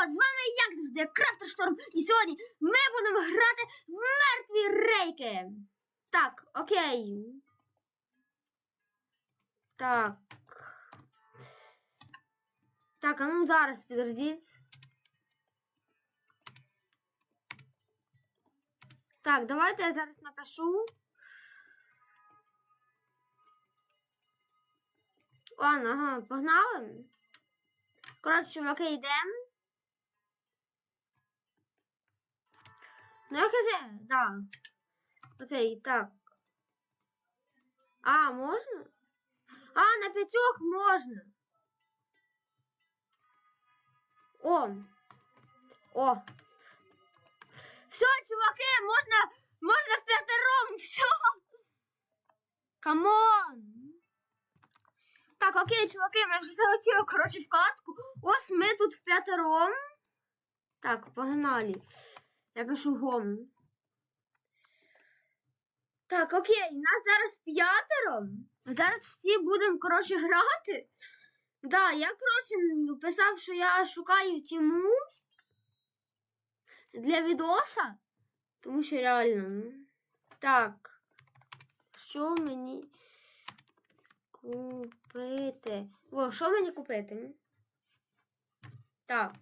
народ! З вами як завжди Крафтер Шторм. І сьогодні ми будемо грати в мертві рейки. Так, окей. Так. Так, а ну зараз підождіть. Так, давайте я зараз напишу. Ладно, ага, погнали. Коротше, чуваки, йдемо. Ну, я казав, да. Оцей, так. А, можна? А, на п'ятьох можна. О. О. Все, чуваки, можна, можна в п'ятером, все. Камон. Так, окей, чуваки, ми вже залетіли, коротше, в катку. Ось ми тут в п'ятером. Так, погнали. Я пишу гом. Так, окей, нас зараз п'ятеро. Зараз всі будемо, коротше, грати. Да, я, коротше, писав, що я шукаю тіму для відоса. Тому що реально. Так. Що мені купити? О, що мені купити? Так.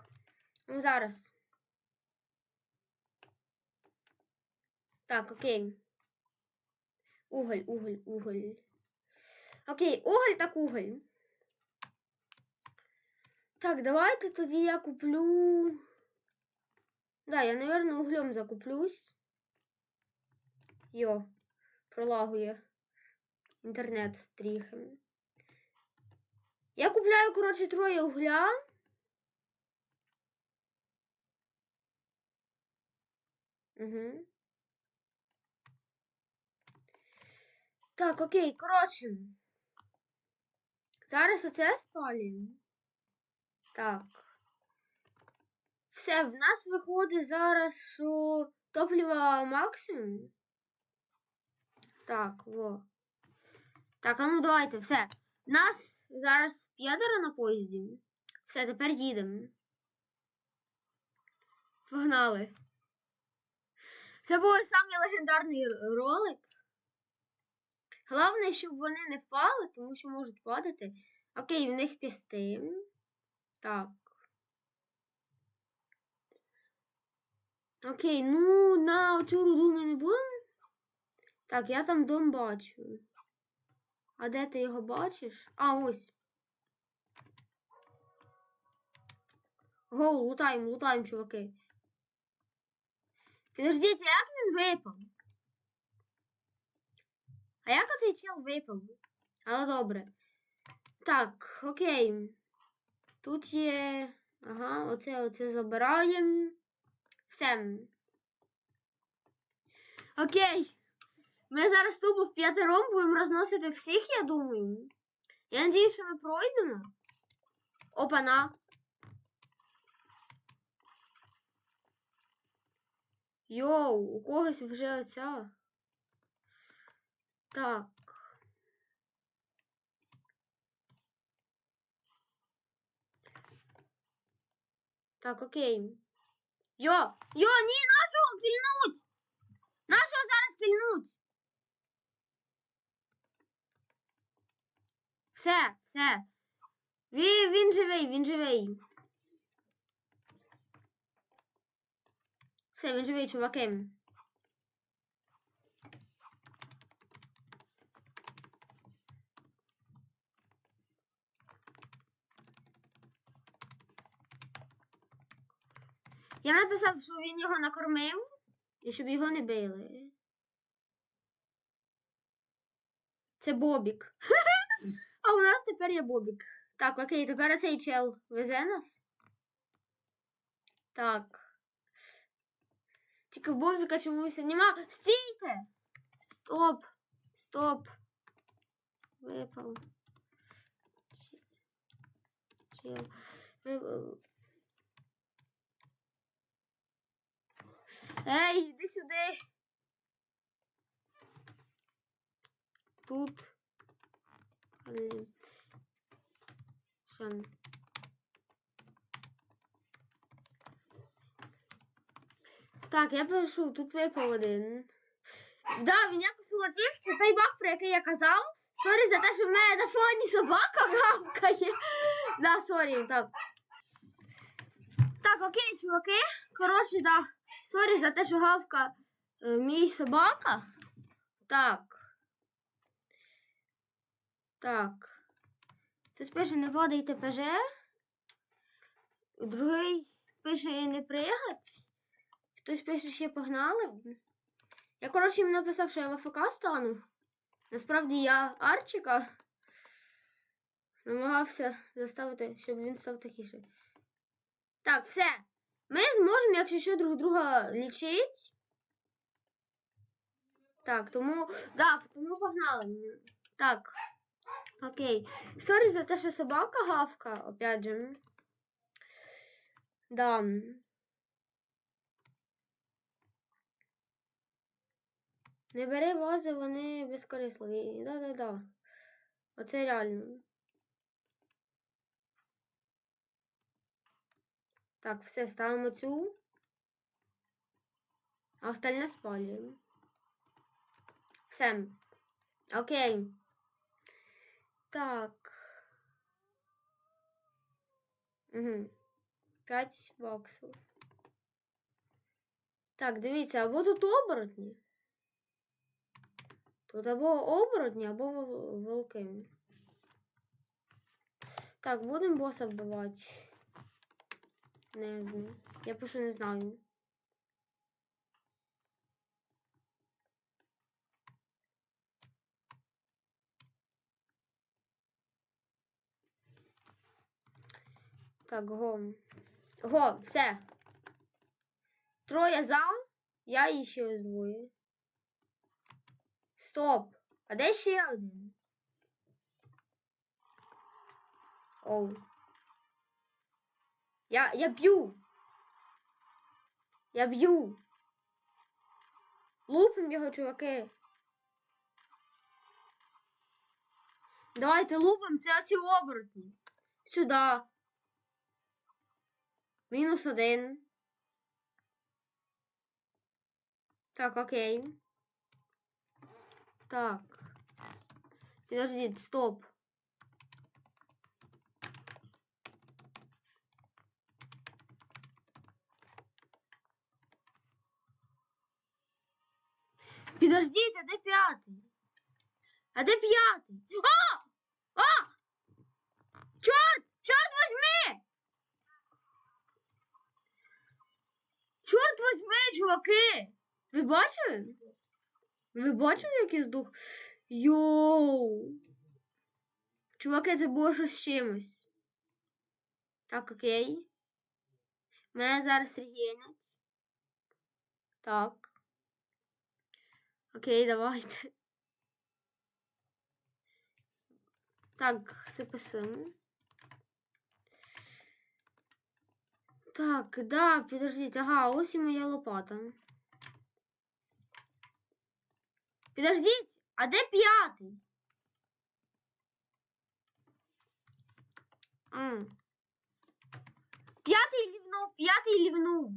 Ну, зараз. Так, окей. Уголь, уголь, уголь. Окей, уголь так уголь. Так, давайте тоді я куплю. Да, я, наверное, углем закуплюсь. Йо, пролагує інтернет тріхи. Я купляю, коротше, троє угля. Угу. Так, окей, коротше. Зараз оце спалюємо. Так. Все, в нас виходить зараз, що топлива максимум. Так, во. Так, а ну давайте, все. Нас зараз п'ятеро на поїзді. Все, тепер їдемо. Погнали. Це був самий легендарний ролик. Головне, щоб вони не впали, тому що можуть падати. Окей, в них пісти. Так. Окей, ну на цю руду ми не будемо. Так, я там дом бачу. А де ти його бачиш? А, ось. Гоу, лутаємо, лутаємо, чуваки. Підождіть, як він випав? А як оцей чел випав? Але добре. Так, окей. Тут є. Ага, оце оце забираємо. Все. Окей. Ми зараз тупо в п'ятером будемо розносити всіх, я думаю. Я надію, що ми пройдемо. Опана. Йоу, у когось вже оця. Так. Так, окей. Йо! Йо, ні, нашого кільнуть! Нашого зараз кільнуть! Все, все. Він, він живий, він живий. Все, він живий, чуваки. Я написав, що він його накормив і щоб його не били. Це Бобік. А у нас тепер є Бобік. Так, окей, тепер цей чел везе нас. Так. Тільки Бобіка чомусь нема. Стійте! Стоп! Стоп! Випав. Чел. Випав. Ей, іди сюди. Тут. Що? Так, я пишу, тут випав один. Да, він якось улетів, це той баг, про який я казав. Сорі за те, що в мене на фоні собака гавкає. Да, сорі, так. Так, окей, чуваки. Коротше, да. Сорі за те, що гавка е, мій собака. Так. Так. Хтось пише, не падайте ПЖ. Другий пише не пригать. Хтось пише, ще погнали. Я, коротше, їм написав, що я в АФК стану. Насправді я Арчика намагався заставити, щоб він став тихіше. Так, все. Ми зможемо, якщо що, друг друга лічити. Так, тому. Да, тому погнали. Так. Окей. Сорі за те, що собака гавка, опять же. Да. Не бери вози, вони безкорисливі. Да-да-да. Оце реально. Так, все, ставимо цю. А остальне спалюємо. Все. Окей. Так. Угу. 5 баксів. Так, дивіться, або тут оборотні. Тут або оборотні, або волки. Так, будемо боса вбивати. Не знаю. Я пишу не знаю. Так, го. Го, все. Троє за, я і ще двоє. Стоп. А де ще один? Оу. Я, я б'ю. Я б'ю. Лупим його, чуваки. Давайте лупим це оці оборотні. Сюди. Мінус один. Так, окей. Так. Підождіть, стоп. Підождіть, а де п'ятий? А де п'ятий? А! А! Чорт! Чорт возьми! Чорт возьми, чуваки! Ви бачили? Ви бачили, як я здох? Йоу! Чуваки, це було щось з чимось. Так, окей. Мене зараз регенять. Так. Окей, давайте. Так, записуємо. Так, да, підождіть, ага, ось і моя лопата. Підождіть, а де п'ятий? П'ятий лівнув, п'ятий лівнув.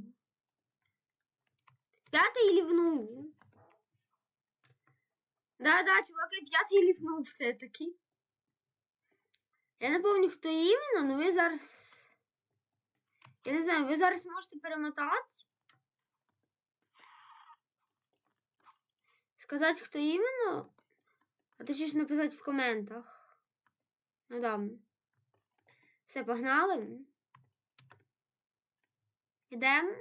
П'ятий лівнув. Да-да, чуваки, п'ятий лівнув все-таки. Я не пам'ятаю, хто іменно, але ви зараз. Я не знаю, ви зараз можете перемотати. Сказати, хто іменно. А точніше написати в коментах. Ну да. Все, погнали. Ідемо.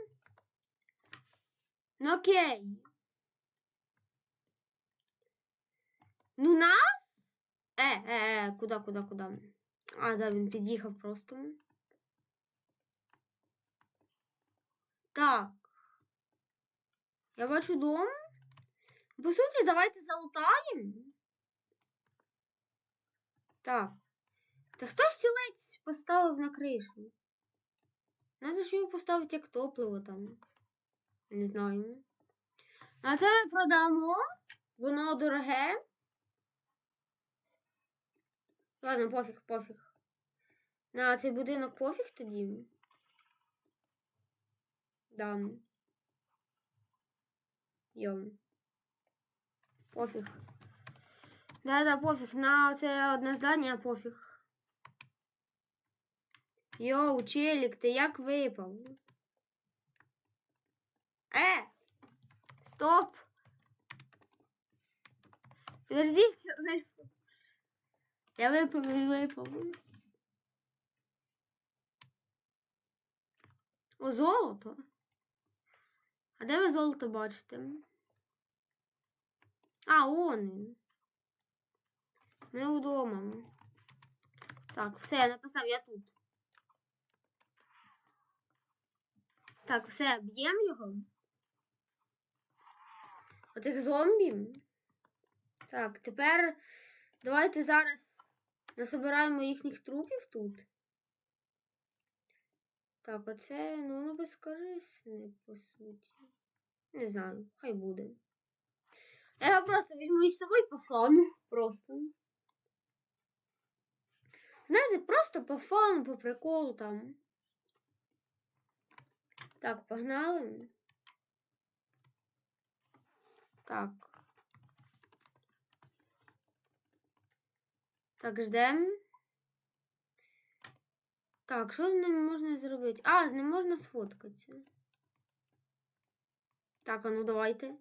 Ну окей. Ну нас? Е, е, е, куди, куди, куди? А, да, він під'їхав просто. Так. Я бачу дом. По суті, давайте залутаємо. Так. Та хто стілець поставив на кришу? Надо ж його поставити як топливо там. Не знаю. А це ми продамо. Воно дороге. Ладно, пофіг, пофіг. На цей будинок пофіг тоді. Да. Йом. Пофіг. Да-да, пофіг. На це одне здання пофіг. Йоу, челік, ти як випав? Е! Стоп! Подождіть, я і випав. О, золото. А де ви золото бачите? А, он. Ми вдома. Так, все, я написав, я тут. Так, все, б'ємо його. Оцих зомбі. Так, тепер давайте зараз насобираємо їхніх трупів тут. Так, оце, ну, воно безкорисне, по суті. Не знаю, хай буде. Я просто візьму із собою по фану. Просто. Знаєте, просто по фану, по приколу там. Так, погнали. Так. Так, ждем. Так, що з ним можна зробити? А, з ним можна сфоткатися. Так, а ну давайте.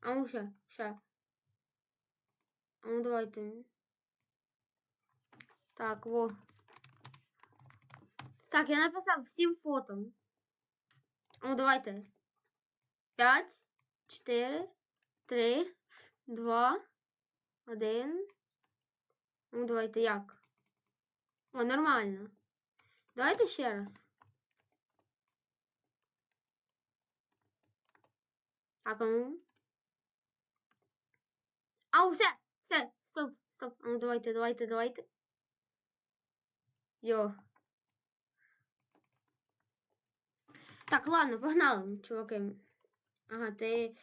А ну ще, ще. А ну давайте. Так, во. Так, я написав всім фото. А ну давайте. П'ять, чотири, три, два, один. Ну, давайте як? О, нормально. Давайте ще раз. Так, а ну. Ау, все, все, стоп, стоп. Ну давайте, давайте, давайте. Йо. Так, ладно, погнали, чуваки. Ага, ти.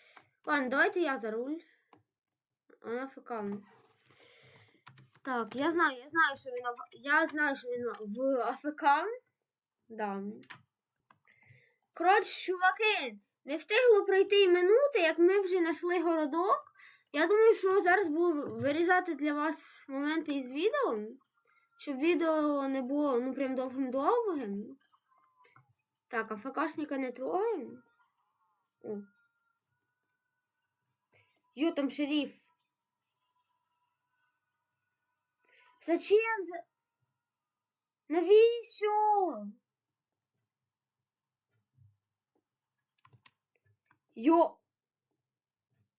Ладно, давайте я за руль. Вона ФК. Так, я знаю, я знаю, що він я знаю, що він в АФК. Да. Коротше, чуваки, не встигло пройти й минути, як ми вже знайшли городок. Я думаю, що зараз буду вирізати для вас моменти із відео, щоб відео не було ну прям довгим-довгим. Так, а ФКшника не трогаємо. О. Йо, там шериф. Зачем? За... Навіщо? Йо.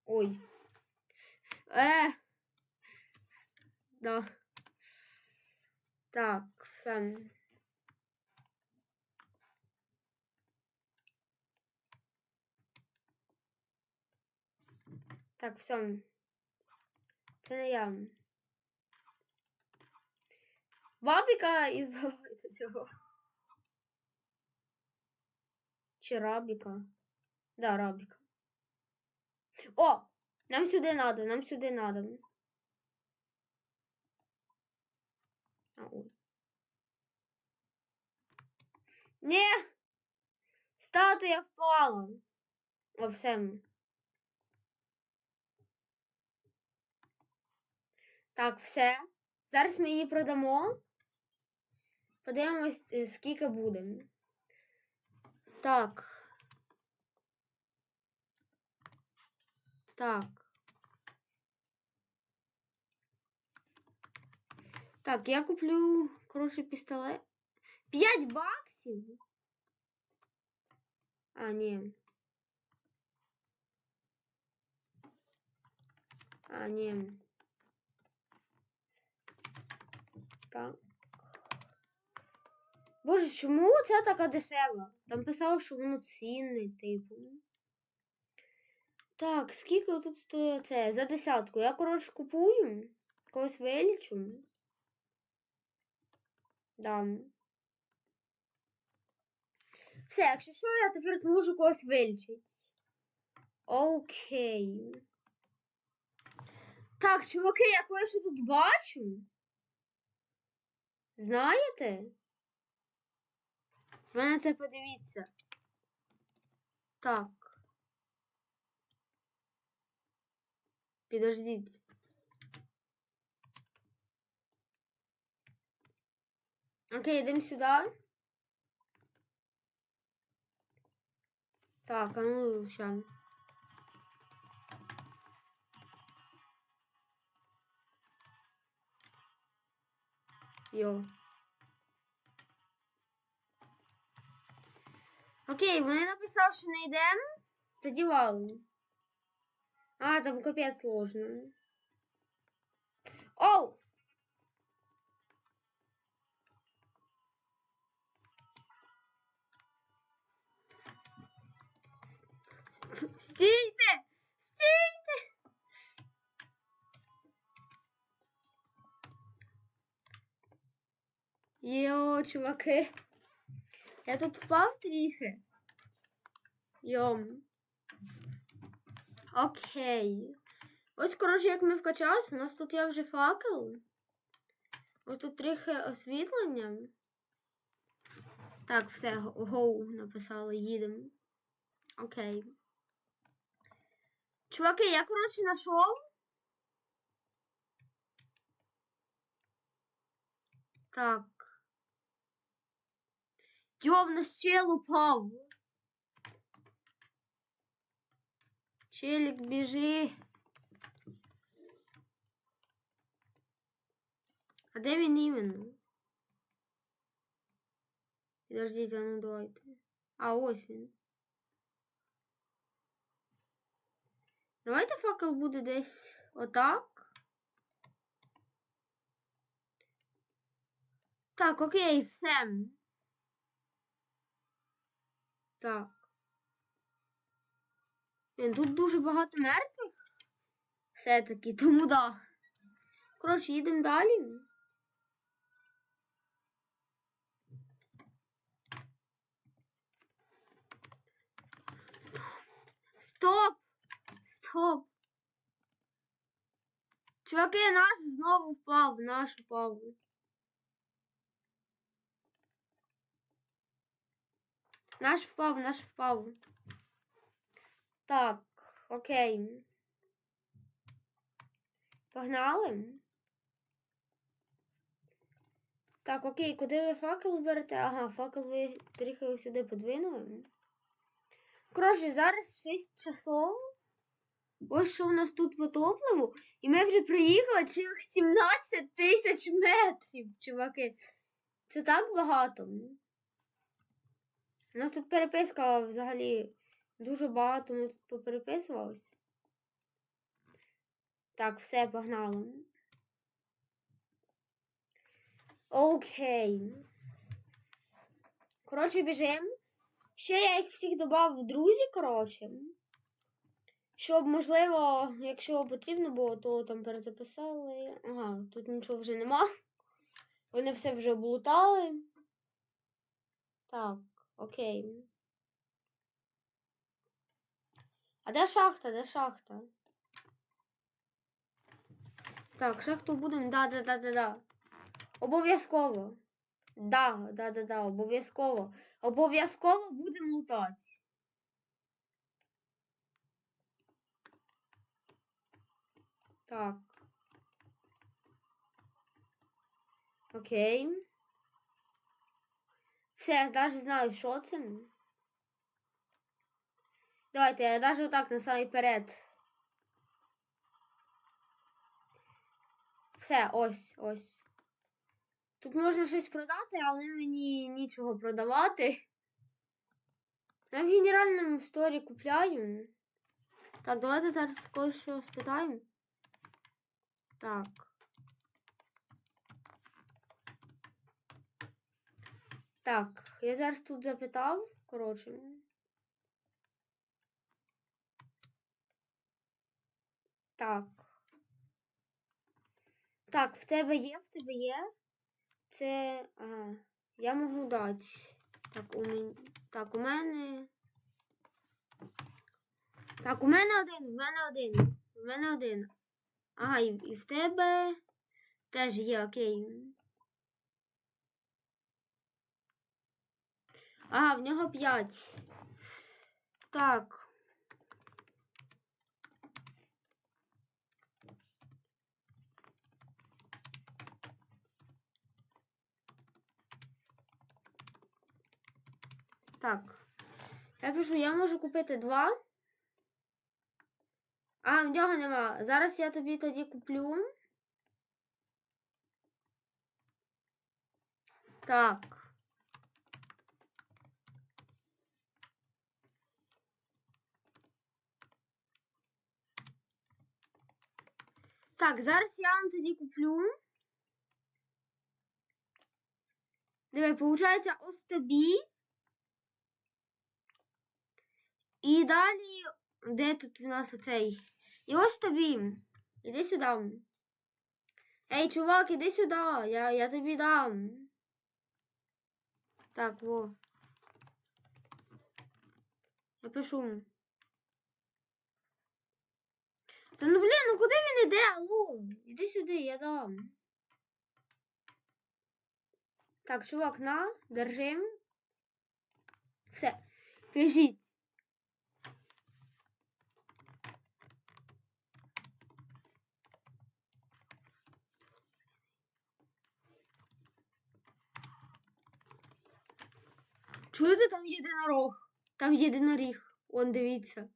Ой. Е. Да. Так, все. Так, все. Це не я. Бабіка і збивається цього. Чи рабіка? Да, рабіка. О! Нам сюди надо, нам сюди надо. Ні! Статуя впала. О, все. Так, все. Зараз ми її продамо. Подивимось, е, скільки буде. Так. Так. Так, я куплю, коротше, пістолет. 5 баксів? А, ні. А, ні. Так. Боже, чому це така дешева? Там писало, що воно цінне, типу. Так, скільки тут стоїть це? За десятку. Я, коротше, купую. Когось вилічу. Да. Все, якщо що, я тепер зможу когось вилічити. Окей. Так, чуваки, я кое-що тут бачу. Знаєте? Ви на це подивіться. Так. Підождіть. Окей, йдемо сюди. Так, а ну ща. Йо. Окей, вони написали, що не йдемо. Тоді валимо. А, там капець сложно. Оу! Стійте! Стійте! Йо, чуваки. Я тут впав трохи. Йом. Окей. Ось, коротше, як ми вкачалися, у нас тут є вже факел. Ось тут трохи освітлення. Так, все, гоу написали, їдемо. Окей. Чуваки, я, коротше, знайшов. Так. Йо, в нас чел упав. Челик, біжи. А де він іменно? Підождіть, а ну давайте. А, ось він. Давайте факел буде десь отак. Так, окей, все. Так. Тут дуже багато мертвих. Все-таки, тому да. Коротше, їдемо далі. Стоп! Стоп! Чуваки, наш знову впав, наш впав. Наш впав, наш впав. Так, окей. Погнали. Так, окей, куди ви факел берете? Ага, факел ви трохи сюди подвинули. Коротше, зараз 6 часов. Ось що у нас тут по топливу. І ми вже приїхали цілих 17 тисяч метрів, чуваки. Це так багато. У нас тут переписка взагалі дуже багато ми тут попереписувались. Так, все, погнали. Окей. Коротше, біжимо. Ще я їх всіх додав в друзі, коротше. Щоб, можливо, якщо потрібно було, то там перезаписали. Ага, тут нічого вже нема. Вони все вже облутали. Так, окей. А де шахта? Де шахта? Так, шахту будемо. Да, да, да, да, да. Обов'язково. Да, да, да, да, обов'язково. Обов'язково будемо лутати. Так. Окей. Все, я навіть знаю, що це. Давайте, я навіть отак на самий перед. Все, ось, ось. Тут можна щось продати, але мені нічого продавати. Я в генеральному сторі купляю. Так, давайте зараз кое-що спитаємо. Так. Так, я зараз тут запитав, коротше. Так. Так, в тебе є, в тебе є. Це. Ага. Я можу дати. Так, у мене. Так, у мене. Так, у мене один, в мене один. В мене один. Ага, і, і в тебе теж є, окей. Ага, в нього п'ять. Так. Так. Я пишу, я можу купити два. А, в нього нема. Зараз я тобі тоді куплю. Так. Так, зараз я вам тоді куплю. Диви, виходить, ось тобі. І далі, де тут в нас оцей? І ось тобі. Іди сюди. Ей, чувак, іди сюди. Я, я тобі дам. Так, во. Я пишу. Та ну блін, ну куди він іде? Алло? Іди сюди, я дам. Так, чувак, на, держим. Все. Біжіть. Чуєте, там єдинорог? Там єдиноріг. Он дивіться.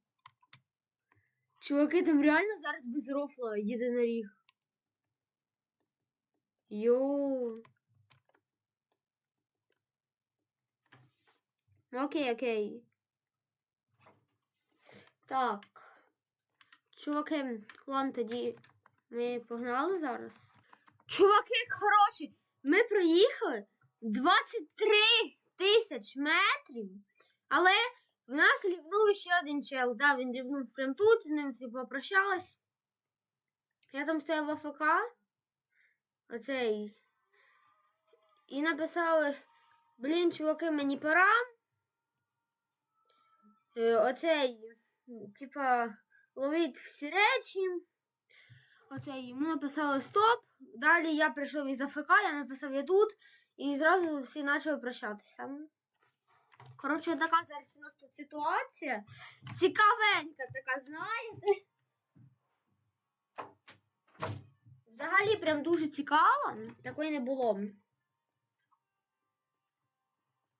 Чуваки, там реально зараз без рофла єдиноріг. Йоу. Ну окей, окей. Так. Чуваки, ладно, тоді ми погнали зараз. Чуваки, коротше, ми проїхали 23 тисяч метрів, але в нас лівнув ще один чел. Да, він лівнув прям тут, з ним всі попрощались. Я там стояв в АФК. Оцей. І написали: блін, чуваки, мені пора. Е, Оцей, типа, ловіть всі речі. Оцей, йому написали стоп. Далі я прийшов із АФК, я написав я тут. І зразу всі почали прощатися. Коротше, така зараз у нас тут ситуація. Цікавенька така, знаєте. Взагалі прям дуже цікаво. Такої не було.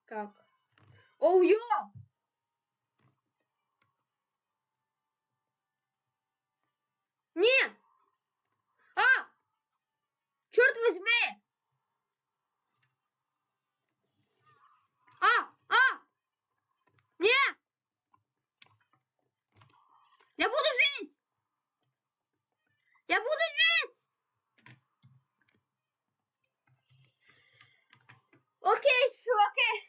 Так. Оу йо! Ні! А! Чорт возьми! А! А! Не! Я буду жить! Я буду жить! Окей, чуваки.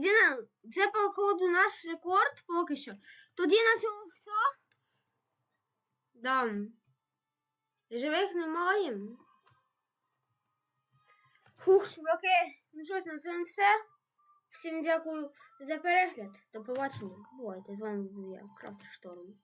Тоді на... це походу наш рекорд поки що. Тоді на цьому все. Да. Живих немає. Фух, чуваки. Ну щось на цьому все. Всім дякую за перегляд. До побачення. Бувайте. З вами був я, Крафтер Шторм.